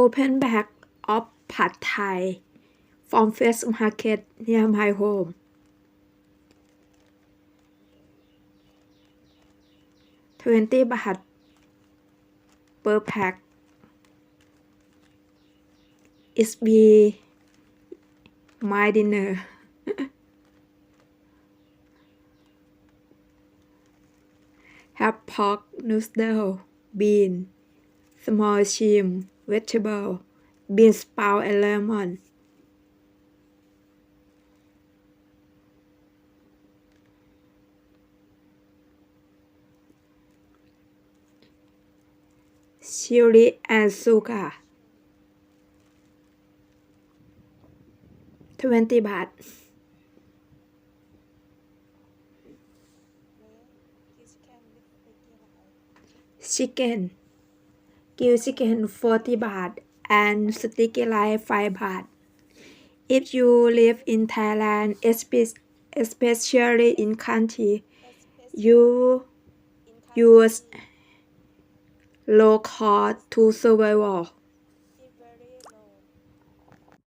Open Bag of Pad Thai from Fresh Market near my home twenty baht per pack is be my dinner แฮปพ็อกนูสเดลบีนสมอลชิม vegetable, bean sprout and lemon. chili and sugar. 20 baht. Chicken. กิว chicken 40 บาท and sticky rice 5 บาท if you live in Thailand espe- especially in country you use low cost to survival